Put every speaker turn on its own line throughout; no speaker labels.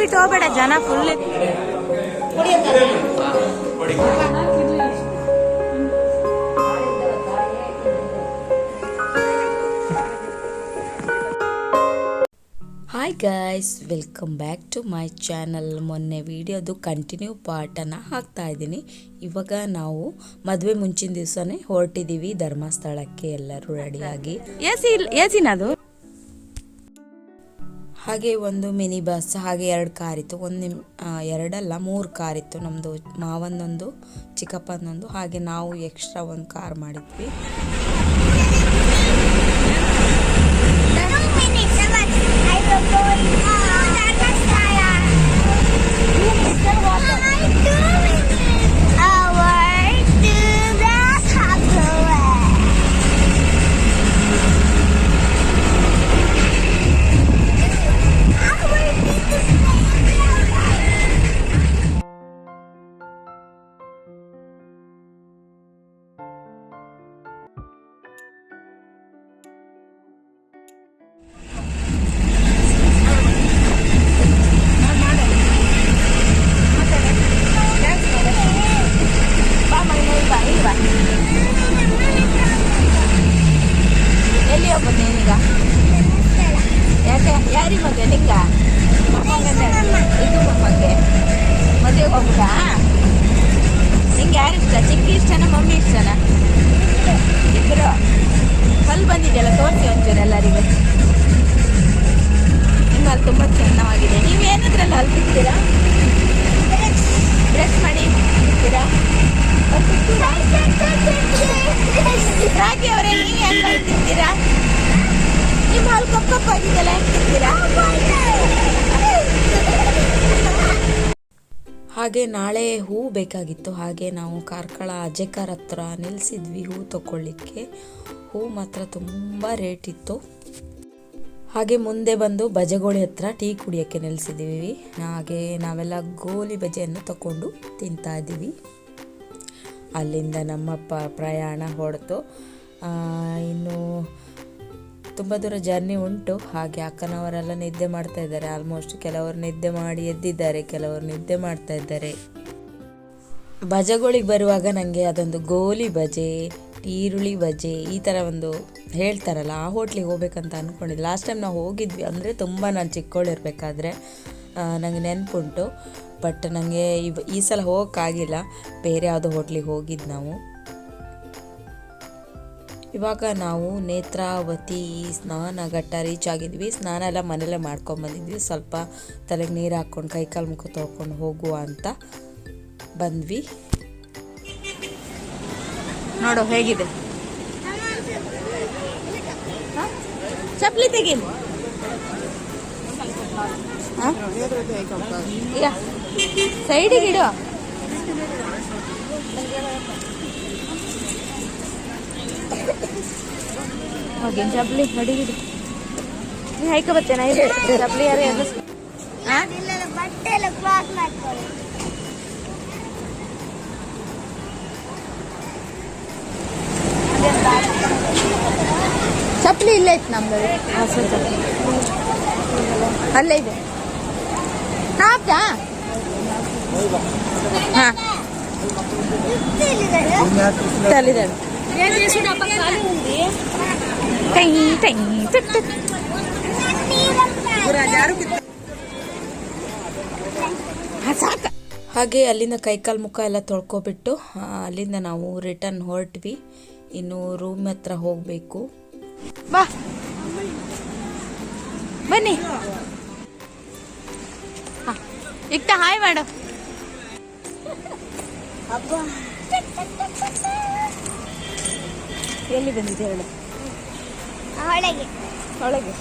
ಬಿಟ್ಟು ಹೋಗ್ಬೇಡ ಜನ full hi guys welcome back to my channel ಮೊನ್ನೆ ವಿಡಿಯೋದು ಕಂಟಿನ್ಯೂ ಪಾರ್ಟನ್ನು ಹಾಕ್ತಾ ಇದ್ದೀನಿ. ಇವಾಗ ನಾವು ಮದುವೆ ಮುಂಚಿನ ದಿವಸನೇ ಹೊರಟಿದ್ದೀವಿ. ಧರ್ಮಸ್ಥಳಕ್ಕೆ ಎಲ್ಲರೂ ರೆಡಿಯಾಗಿ ಎಸಿ ಎಸಿನದು ಹಾಗೆ ಒಂದು ಮಿನಿ ಬಸ್ ಹಾಗೆ ಎರಡು ಕಾರ್ ಇತ್ತು. ಒಂದು ಎರಡಲ್ಲ ಮೂರು ಕಾರ್ ಇತ್ತು. ನಮ್ಮದು ಮಾವನೊಂದು ಚಿಕ್ಕಪ್ಪನೊಂದು ಹಾಗೆ ನಾವು ಎಕ್ಸ್ಟ್ರಾ ಒಂದು ಕಾರ್ ಮಾಡಿದ್ವಿ.
Thank minutes,
ಒಂಚೂರು ಇನ್ನು ಅಲ್ಲಿ ತುಂಬ ಚೆನ್ನಾಗಿದೆ ನೀವು ಏನಾದ್ರಲ್ಲಿ ಅಲ್ಲಿ ತಿಂತೀರಾ ಬ್ರಷ್ ಮಾಡಿ ತಿಂತೀರಾ? ರಾಗಿ ಅವರೇ, ನೀವು ಏನು ಅಲ್ಲಿ ನಿಮ್ಮ ಅಲ್ಲಿ ಕಪ್ ಕಪ್ ಆಗಿದೆಯಲ್ಲ ಹಾಗೆ ನಾಳೆ ಹೂ ಬೇಕಾಗಿತ್ತು. ಹಾಗೆ ನಾವು ಕಾರ್ಕಳ ಅಜೆಕಾರ್ ಹತ್ರ ನಿಲ್ಲಿಸಿದ್ವಿ ಹೂ ತಗೊಳ್ಳಿಕ್ಕೆ ಹೂ ಮಾತ್ರ ತುಂಬ ರೇಟ್ ಇತ್ತು. ಹಾಗೆ ಮುಂದೆ ಬಂದು ಬಜೆಗೋಳಿ ಹತ್ರ ಟೀ ಕುಡಿಯೋಕ್ಕೆ ನಿಲ್ಲಿಸಿದ್ದೀವಿ ಹಾಗೆ ನಾವೆಲ್ಲ ಗೋಲಿ ಬಜೆಯನ್ನು ತಗೊಂಡು ತಿಂತಾ ಇದ್ದೀವಿ. ಅಲ್ಲಿಂದ ನಮ್ಮ ಪ್ರಯಾಣ ಹೊಡೆತು ಇನ್ನು ತುಂಬ ದೂರ ಜರ್ನಿ ಉಂಟು. ಹಾಗೆ ಅಕ್ಕನವರೆಲ್ಲ ನಿದ್ದೆ ಮಾಡ್ತಾ ಇದ್ದಾರೆ. ಆಲ್ಮೋಸ್ಟ್ ಕೆಲವರು ನಿದ್ದೆ ಮಾಡಿ ಎದ್ದಿದ್ದಾರೆ, ಕೆಲವರು ನಿದ್ದೆ ಮಾಡ್ತಾ ಇದ್ದಾರೆ. ಬಜೆಗಳಿಗೆ ಬರುವಾಗ ನನಗೆ ಅದೊಂದು ಗೋಲಿ ಬಜೆ ಈರುಳ್ಳಿ ಬಜೆ ಈ ಥರ ಒಂದು ಹೇಳ್ತಾರಲ್ಲ, ಆ ಹೋಟ್ಲಿಗೆ ಹೋಗ್ಬೇಕಂತ ಅಂದ್ಕೊಂಡಿದ್ದೆ ಲಾಸ್ಟ್ ಟೈಮ್ ನಾವು ಹೋಗಿದ್ವಿ, ಅಂದರೆ ತುಂಬ ನಾನು ಚಿಕ್ಕವಳಿರ್ಬೇಕಾದ್ರೆ ನನಗೆ ನೆನಪುಂಟು ಬಟ್ ನನಗೆ ಇವ್ ಈ ಸಲ ಹೋಗೋಕ್ಕಾಗಿಲ್ಲ, ಬೇರೆ ಯಾವುದೋ ಹೋಟ್ಲಿಗೆ ಹೋಗಿದ್ದು ನಾವು. ಇವಾಗ ನಾವು ನೇತ್ರಾವತಿ ಸ್ನಾನ ಘಟ್ಟ ರೀಚ್ ಆಗಿದ್ವಿ, ಸ್ನಾನ ಎಲ್ಲ ಮನೇಲೇ ಮಾಡ್ಕೊಂಬಂದಿದ್ವಿ ಸ್ವಲ್ಪ ತಲೆಗೆ ನೀರು ಹಾಕ್ಕೊಂಡು ಕೈಕಾಲು ಮುಖ ತೊಳ್ಕೊಂಡು ಹೋಗುವ ಅಂತ ಬಂದ್ವಿ. ನೋಡು ಹೇಗಿದೆ? ಚಪ್ಪಲಿ ತೆಗಿ. ಸೈಡಿಗೆ ಇಡು. ಓಕೆ ಚಪ್ಲಿ ನಡಿಗಿಡು ನೀ ಹೈಕ ಬರ್ತೇನೆ ಚಪ್ಪಲಿ ಯಾರು
ಎಲ್ಲ
ಚಪ್ಲಿ ಇಲ್ಲೇ ಇತ್ತು ನಮ್ದು. ಹಸು ಅಲ್ಲೇ ಇದೆ. ಹಾಕ್ತಾ ಹಾ. ಸಾಕ. ಹಾಗೆ ಅಲ್ಲಿಂದ ಕೈಕಾಲು ಮುಖ ಎಲ್ಲ ತೊಳ್ಕೊಬಿಟ್ಟು ಅಲ್ಲಿಂದ ನಾವು ರಿಟರ್ನ್ ಹೊರಟ್ವಿ. ಇನ್ನು ರೂಮ್ ಹತ್ರ ಹೋಗಬೇಕು. ಬಾ. ಬನ್ನಿ. ಹಾ, ಇಕ್ತ ಹಾಯ್ ಮಾಡು. ಎಲ್ಲಿ ಬಂದಿದೆ ಹೇಳು?
ಒಳಗೆ
ಒಳಗೆ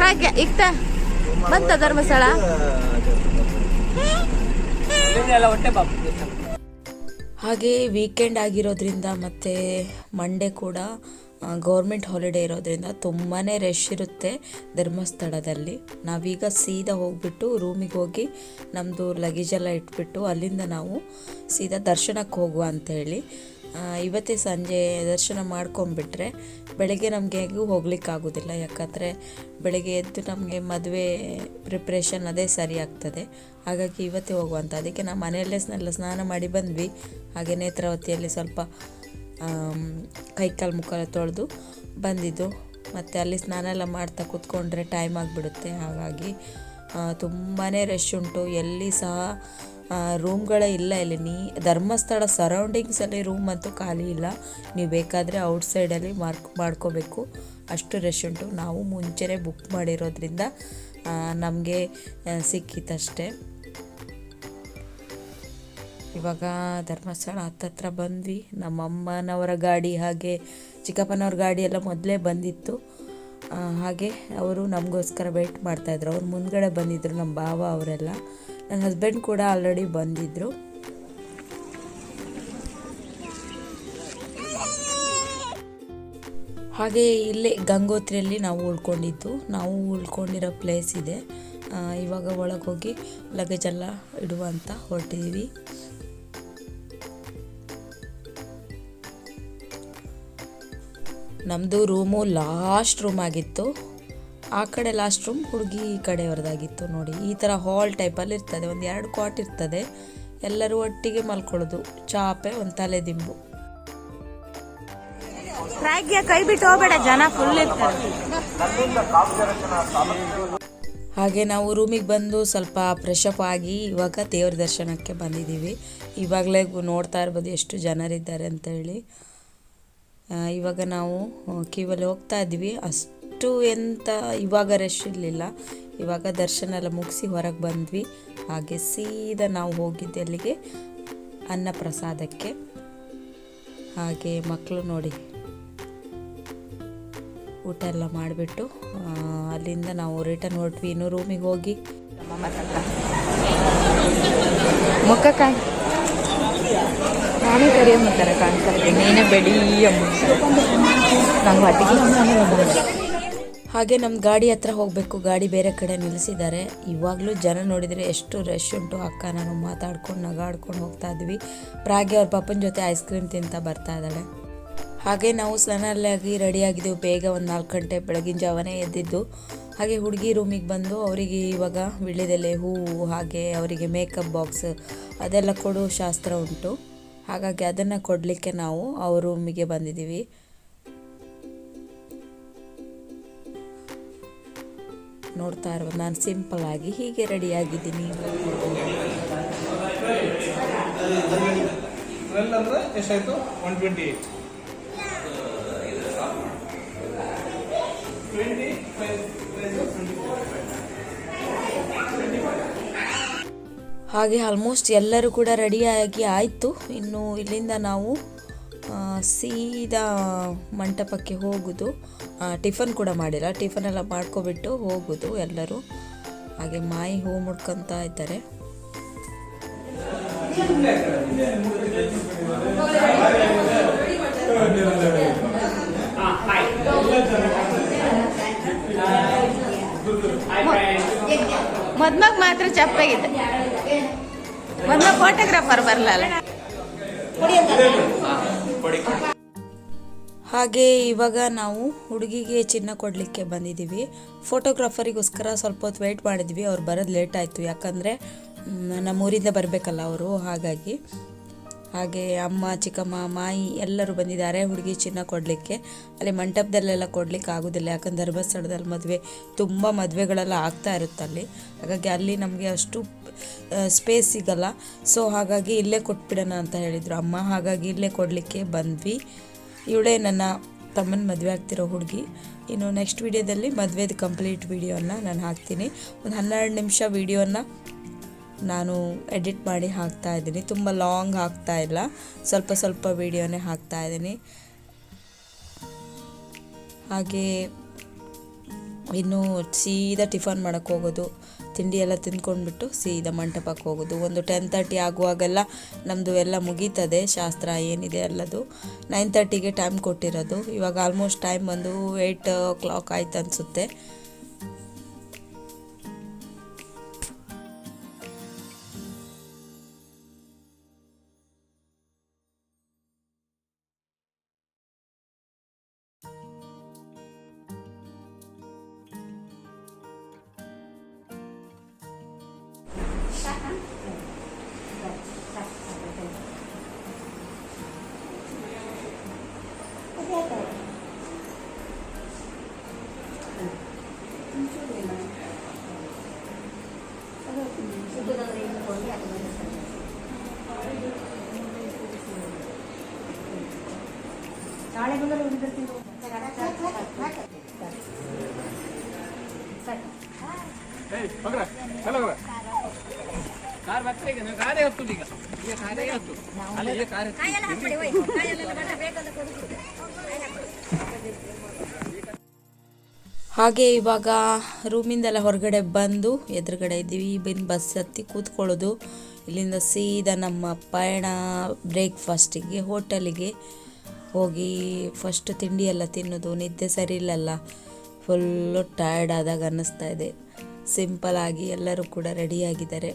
ಹಾಗೆ ಇಕ್ತ. ಬಂತ ಧರ್ಮಸ್ಥಳ? ಹಾಗೆ ವೀಕೆಂಡ್ ಆಗಿರೋದ್ರಿಂದ ಮತ್ತೆ ಮಂಡೇ ಕೂಡ ಗೌರ್ಮೆಂಟ್ ಹಾಲಿಡೇ ಇರೋದ್ರಿಂದ ತುಂಬಾ ರಶ್ ಇರುತ್ತೆ ಧರ್ಮಸ್ಥಳದಲ್ಲಿ. ನಾವೀಗ ಸೀದಾ ಹೋಗ್ಬಿಟ್ಟು ರೂಮಿಗೆ ಹೋಗಿ ನಮ್ಮದು ಲಗೇಜೆಲ್ಲ ಇಟ್ಬಿಟ್ಟು ಅಲ್ಲಿಂದ ನಾವು ಸೀದಾ ದರ್ಶನಕ್ಕೆ ಹೋಗುವ ಅಂತೇಳಿ. ಆ, ಇವತ್ತೇ ಸಂಜೆ ದರ್ಶನ ಮಾಡ್ಕೊಂಬಿಟ್ರೆ ಬೆಳಗ್ಗೆ ನಮಗೆ ಹೇಗೂ ಹೋಗ್ಲಿಕ್ಕಾಗೋದಿಲ್ಲ. ಯಾಕಂದರೆ ಬೆಳಗ್ಗೆ ಎದ್ದು ನಮಗೆ ಮದುವೆ ಪ್ರಿಪ್ರೇಷನ್ ಅದೇ ಸರಿ ಆಗ್ತದೆ. ಹಾಗಾಗಿ ಇವತ್ತೇ ಹೋಗುವಂಥ ಅದಕ್ಕೆ ನಾವು ಮನೆಯಲ್ಲೇ ಸ್ನೆಲ್ಲ ಸ್ನಾನ ಮಾಡಿ ಬಂದ್ವಿ. ಹಾಗೆ ನೇತ್ರಾವತಿಯಲ್ಲಿ ಸ್ವಲ್ಪ ಆಮ್, ಕೈಕಾಲು ಮುಖ ತೊಳೆದು ಬಂದಿದ್ದು. ಮತ್ತು ಅಲ್ಲಿ ಸ್ನಾನ ಎಲ್ಲ ಮಾಡ್ತಾ ಕೂತ್ಕೊಂಡ್ರೆ ಟೈಮ್ ಆಗಿಬಿಡುತ್ತೆ. ಹಾಗಾಗಿ ತುಂಬಾ ರಶ್ ಉಂಟು. ಎಲ್ಲಿ ಸಹ ರೂಮ್ಗಳೇ ಇಲ್ಲ ಇಲ್ಲಿ. ನೀ ಧರ್ಮಸ್ಥಳ ಸರೌಂಡಿಂಗ್ಸಲ್ಲಿ ರೂಮ್ ಅಂತೂ ಖಾಲಿ ಇಲ್ಲ. ನೀವು ಬೇಕಾದರೆ ಔಟ್ಸೈಡಲ್ಲಿ ಮಾರ್ಕ್ ಮಾಡ್ಕೋಬೇಕು. ಅಷ್ಟು ರಶ್ ಉಂಟು. ನಾವು ಮುಂಚೆನೇ ಬುಕ್ ಮಾಡಿರೋದ್ರಿಂದ ನಮಗೆ ಸಿಕ್ಕಿತ್ತಷ್ಟೇ ಇವಾಗ ಧರ್ಮಸ್ಥಳ ಹತ್ತತ್ರ ಬಂದ್ವಿ. ನಮ್ಮ ಅಮ್ಮನವರ ಗಾಡಿ ಹಾಗೆ ಚಿಕ್ಕಪ್ಪನವ್ರ ಗಾಡಿ ಎಲ್ಲ ಮೊದಲೇ ಬಂದಿತ್ತು. ಹಾಗೆ ಅವರು ನಮಗೋಸ್ಕರ ವೆಯ್ಟ್ ಮಾಡ್ತಾಯಿದ್ರು ಅವ್ರು ಮುಂದ್ಗಡೆ ಬಂದಿದ್ದರು ನಮ್ಮ ಭಾವ ಅವರೆಲ್ಲ. ನನ್ನ ಹಸ್ಬೆಂಡ್ ಕೂಡ ಆಲ್ರೆಡಿ ಬಂದಿದ್ದರು ಹಾಗೆ ಇಲ್ಲೇ ಗಂಗೋತ್ರಿಯಲ್ಲಿ ನಾವು ಉಳ್ಕೊಂಡಿದ್ದು. ನಾವು ಉಳ್ಕೊಂಡಿರೋ ಪ್ಲೇಸ್ ಇದೆ. ಇವಾಗ ಒಳಗೋಗಿ ಹೋಗಿ ಲಗೇಜ್ ಎಲ್ಲ ಇಡುವಂತ ಹೊರಟಿದ್ದೀವಿ ನಮ್ಮದು ರೂಮು ಲಾಸ್ಟ್ ರೂಮ್ ಆಗಿತ್ತು. ಆ ಕಡೆ ಲಾಸ್ಟ್ ರೂಮ್ ಹುಡುಗಿ ಈ ಕಡೆಯವ್ರದ್ದಾಗಿತ್ತು ನೋಡಿ. ಈ ಥರ ಹಾಲ್ ಟೈಪಲ್ಲಿ ಇರ್ತದೆ. ಒಂದು ಎರಡು ಕ್ವಾಟ್ ಇರ್ತದೆ. ಎಲ್ಲರೂ ಒಟ್ಟಿಗೆ ಮಲ್ಕೊಳ್ಳೋದು. ಚಾಪೆ ಒಂದು ತಲೆ ದಿಂಬು.
ಕೈ ಬಿಟ್ಟು ಹೋಗಬೇಡ ಜನ ಫುಲ್ ಇರ್ತಾರೆ.
ಹಾಗೆ ನಾವು ರೂಮಿಗೆ ಬಂದು ಸ್ವಲ್ಪ ಫ್ರೆಶ್ ಅಪ್ ಆಗಿ ಇವಾಗ ದೇವ್ರ ದರ್ಶನಕ್ಕೆ ಬಂದಿದ್ದೀವಿ. ಇವಾಗಲೇ ನೋಡ್ತಾ ಇರ್ಬೋದು ಎಷ್ಟು ಜನರಿದ್ದಾರೆ ಅಂತೇಳಿ. ಆ, ಇವಾಗ ನಾವು ಕ್ಯೂವಲ್ಲಿ ಹೋಗ್ತಾ ಇದ್ವಿ. ಅಷ್ಟು ಎಂತ ಇವಾಗ ರಶ್ ಇರಲಿಲ್ಲ. ಇವಾಗ ದರ್ಶನ ಎಲ್ಲ ಮುಗಿಸಿ ಹೊರಗೆ ಬಂದ್ವಿ. ಹಾಗೆ ಸೀದಾ ನಾವು ಹೋಗಿದ್ದೆ ಅಲ್ಲಿಗೆ ಅನ್ನ ಪ್ರಸಾದಕ್ಕೆ ಹಾಗೆ ಮಕ್ಕಳು ನೋಡಿ. ಊಟ ಎಲ್ಲ ಮಾಡಿಬಿಟ್ಟು ಅಲ್ಲಿಂದ ನಾವು ರಿಟರ್ನ್ ಹೊರಟ್ವಿ. ಇನ್ನು ರೂಮಿಗೆ ಹೋಗಿ.
ಮುಖ ಕಾಣ್ ಥರ ಅಂತಾರೆ, ಕಾಣ್ತಾರೆ. ನೀನೇ ಬೆಡಿ ನಂಗೆ ಹೊಟ್ಟಿಗೆ
ಹಾಗೆ ನಮ್ಮ ಗಾಡಿ ಹತ್ರ ಹೋಗಬೇಕು, ಗಾಡಿ ಬೇರೆ ಕಡೆ ನಿಲ್ಲಿಸಿದ್ದಾರೆ ಇವಾಗಲೂ ಜನ ನೋಡಿದರೆ ಎಷ್ಟು ರಶ್ ಉಂಟು. ಅಕ್ಕ, ನಾನು ಮಾತಾಡ್ಕೊಂಡು, ನಗಾಡ್ಕೊಂಡು ಹೋಗ್ತಾ ಇದ್ವಿ. ಪ್ರಾಗೆ ಅವ್ರ ಪಪ್ಪನ ಜೊತೆ ಐಸ್ ಕ್ರೀಮ್ ತಿಂತ ಬರ್ತಾ ಇದ್ದಾಳೆ. ಹಾಗೆ ನಾವು ಸ್ನಾನಾಗಿ ರೆಡಿಯಾಗಿದ್ದೆವು ಬೇಗ ಒಂದು ನಾಲ್ಕು ಗಂಟೆ ಬೆಳಗಿನ ಜಾವನೇ ಎದ್ದಿದ್ದು. ಹಾಗೆ ಹುಡುಗಿ ರೂಮಿಗೆ ಬಂದು ಅವರಿಗೆ ಇವಾಗ ವಿಳ್ಯದೆಲೆ ಹೂವು, ಹಾಗೆ ಅವರಿಗೆ ಮೇಕಪ್ ಬಾಕ್ಸ್ ಅದೆಲ್ಲ ಕೊಡೋ ಶಾಸ್ತ್ರ ಉಂಟು. ಹಾಗಾಗಿ ಅದನ್ನು ಕೊಡಲಿಕ್ಕೆ ನಾವು ಅವ್ರ ರೂಮಿಗೆ ಬಂದಿದ್ದೀವಿ. ನೋಡ್ತಾ ಇರ್ಬೋದು, ನಾನು ಸಿಂಪಲ್ ಆಗಿ ಹೀಗೆ ರೆಡಿ ಆಗಿದ್ದೀನಿ.
ಟ್ವೆಲ್ ಅಂದ್ರೆ ಎಷ್ಟಾಯ್ತು? ಒನ್ ಟ್ವೆಂಟಿ ಏಯ್ಟ್
ಹಾಗೆ ಆಲ್ಮೋಸ್ಟ್ ಎಲ್ಲರೂ ಕೂಡ ರೆಡಿಯಾಗಿ ಆಯಿತು. ಇನ್ನು ಇಲ್ಲಿಂದ ನಾವು ಸೀದಾ ಮಂಟಪಕ್ಕೆ ಹೋಗೋದು. ಟಿಫನ್ ಕೂಡ ಮಾಡಿಲ್ಲ. ಟಿಫನ್ ಎಲ್ಲ ಮಾಡ್ಕೊಬಿಟ್ಟು ಹೋಗೋದು ಎಲ್ಲರೂ. ಹಾಗೆ ಮಾಯಿ ಹೂ ಮುಡ್ಕೊತಾ ಇದ್ದಾರೆ.
ಮದ್ಮಗ್ ಮಾತ್ರ ಚಪ್ಪಾಗಿದೆ ಮದ್ಮಗ್ ಫೋಟೋಗ್ರಾಫರ್ ಬರಲ್ಲ
ಹಾಗೆ ಇವಾಗ ನಾವು ಹುಡುಗಿಗೆ ಚಿನ್ನ ಕೊಡಲಿಕ್ಕೆ ಬಂದಿದ್ದೀವಿ. ಫೋಟೋಗ್ರಾಫರಿಗೋಸ್ಕರ ಸ್ವಲ್ಪ ಹೊತ್ತು ವೆಯ್ಟ್ ಮಾಡಿದ್ವಿ. ಅವ್ರು ಬರೋದು ಲೇಟ್ ಆಯಿತು. ಯಾಕಂದರೆ ನಮ್ಮೂರಿಂದ ಬರಬೇಕಲ್ಲ ಅವರು. ಹಾಗಾಗಿ ಹಾಗೆ ಅಮ್ಮ, ಚಿಕ್ಕಮ್ಮ, ಮಾಯಿ ಎಲ್ಲರೂ ಬಂದಿದ್ದಾರೆ ಹುಡುಗಿ ಚಿನ್ನ ಕೊಡಲಿಕ್ಕೆ. ಅಲ್ಲಿ ಮಂಟಪದಲ್ಲೆಲ್ಲ ಕೊಡ್ಲಿಕ್ಕೆ ಆಗೋದಿಲ್ಲ, ಯಾಕಂದ್ರೆ ಧರ್ಮಸ್ಥಳದಲ್ಲಿ ಮದುವೆ, ತುಂಬ ಮದುವೆಗಳೆಲ್ಲ ಆಗ್ತಾ ಇರುತ್ತೆ ಅಲ್ಲಿ. ಹಾಗಾಗಿ ಅಲ್ಲಿ ನಮಗೆ ಅಷ್ಟು ಸ್ಪೇಸ್ ಸಿಗಲ್ಲ. ಸೊ ಹಾಗಾಗಿ ಇಲ್ಲೇ ಕೊಟ್ಬಿಡೋಣ ಅಂತ ಹೇಳಿದರು ಅಮ್ಮ. ಹಾಗಾಗಿ ಇಲ್ಲೇ ಕೊಡಲಿಕ್ಕೆ ಬಂದ್ವಿ. ಇವಳೇ ನನ್ನ ತಮ್ಮನ ಮದುವೆ ಆಗ್ತಿರೋ ಹುಡುಗಿ. ಇನ್ನು ನೆಕ್ಸ್ಟ್ ವಿಡಿಯೋದಲ್ಲಿ ಮದುವೆದು ಕಂಪ್ಲೀಟ್ ವಿಡಿಯೋನ ನಾನು ಹಾಕ್ತೀನಿ. ಒಂದು ಹನ್ನೆರಡು ನಿಮಿಷ ವಿಡಿಯೋನ ನಾನು ಎಡಿಟ್ ಮಾಡಿ ಹಾಕ್ತಾ ಇದ್ದೀನಿ. ತುಂಬ ಲಾಂಗ್ ಹಾಕ್ತಾ ಇಲ್ಲ. ಸ್ವಲ್ಪ ಸ್ವಲ್ಪ ವಿಡಿಯೋನೇ ಹಾಕ್ತಾ ಇದ್ದೀನಿ. ಹಾಗೆ ಇನ್ನು ಸೀದಾ ಟಿಫನ್ ಮಾಡೋಕ್ಕೆ ಹೋಗೋದು. ತಿಂಡಿ ಎಲ್ಲ ತಿಂದ್ಕೊಂಡ್ಬಿಟ್ಟು ಸೀದಾ ಮಂಟಪಕ್ಕೆ ಹೋಗೋದು. ಒಂದು ಟೆನ್ ತರ್ಟಿ ಆಗುವಾಗೆಲ್ಲ ನಮ್ಮದು ಎಲ್ಲ ಮುಗೀತದೆ. ಶಾಸ್ತ್ರ ಏನಿದೆ ಎಲ್ಲದು. ನೈನ್ ತರ್ಟಿಗೆ ಟೈಮ್ ಕೊಟ್ಟಿರೋದು. ಇವಾಗ ಆಲ್ಮೋಸ್ಟ್ ಟೈಮ್ ಬಂದು ಏಯ್ಟ್ ಕ್ಲಾಕ್ ಆಯ್ತು ಅನಿಸುತ್ತೆ.
ಏಯ್ ಹೋಗ್ರ ಚಲ ಹೋಗ್ರ ಕಾರ್ ಬರ್ತಾ ಈಗ ನೀವು ಕಾರೇ ಹತ್ತುದು ಈಗ ಈಗ ಕಾರೇ ಹತ್ತು ಅಲ್ಲ ಈಗ ಕಾರ್ ಹತ್ತು.
ಕಾಯೆಲ್ಲ ಹಾಕ್ಬಿಡಿ ಹೋಯ್
ಹಾಗೆ ಇವಾಗ ರೂಮಿಂದೆಲ್ಲ ಹೊರಗಡೆ ಬಂದು ಎದುರುಗಡೆ ಇದ್ದೀವಿ. ಬಿನ್ ಬಸ್ ಹತ್ತಿ ಕೂತ್ಕೊಳ್ಳೋದು. ಇಲ್ಲಿಂದ ಸೀದಾ ನಮ್ಮ ಪಯಣ ಬ್ರೇಕ್ಫಾಸ್ಟಿಗೆ ಹೋಟೆಲಿಗೆ ಹೋಗಿ ಫಸ್ಟ್ ತಿಂಡಿ ಎಲ್ಲ ತಿನ್ನೋದು. ನಿದ್ದೆ ಸರಿ ಇಲ್ಲಲ್ಲ. ಫುಲ್ಲು ಟಯರ್ಡ್ ಆದಾಗ ಅನ್ನಿಸ್ತಾ ಇದೆ. ಸಿಂಪಲ್ ಆಗಿ ಎಲ್ಲರೂ ಕೂಡ ರೆಡಿಯಾಗಿದ್ದಾರೆ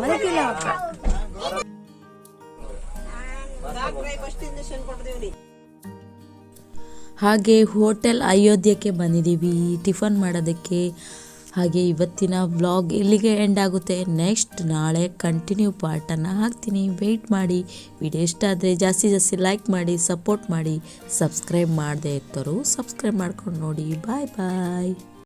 ವರೆಗೆ
ಹಾಗೆ ಹೋಟೆಲ್ ಅಯೋಧ್ಯಕ್ಕೆ ಬಂದಿದ್ದೀವಿ. ಟಿಫನ್ ಮಾಡೋದಕ್ಕೆ. ಹಾಗೆ ಇವತ್ತಿನ ವ್ಲಾಗ್ ಇಲ್ಲಿಗೆ ಎಂಡ್ ಆಗುತ್ತೆ. ನೆಕ್ಸ್ಟ್ ನಾಳೆ ಕಂಟಿನ್ಯೂ ಪಾರ್ಟನ್ನು ಹಾಕ್ತೀನಿ. ವೆಯ್ಟ್ ಮಾಡಿ. ವಿಡಿಯೋ ಇಷ್ಟ ಆದರೆ ಜಾಸ್ತಿ ಜಾಸ್ತಿ ಲೈಕ್ ಮಾಡಿ ಸಪೋರ್ಟ್ ಮಾಡಿ ಸಬ್ಸ್ಕ್ರೈಬ್ ಮಾಡದೇ ಇರ್ತರು ಸಬ್ಸ್ಕ್ರೈಬ್ ಮಾಡ್ಕೊಂಡು ನೋಡಿ. ಬಾಯ್ ಬಾಯ್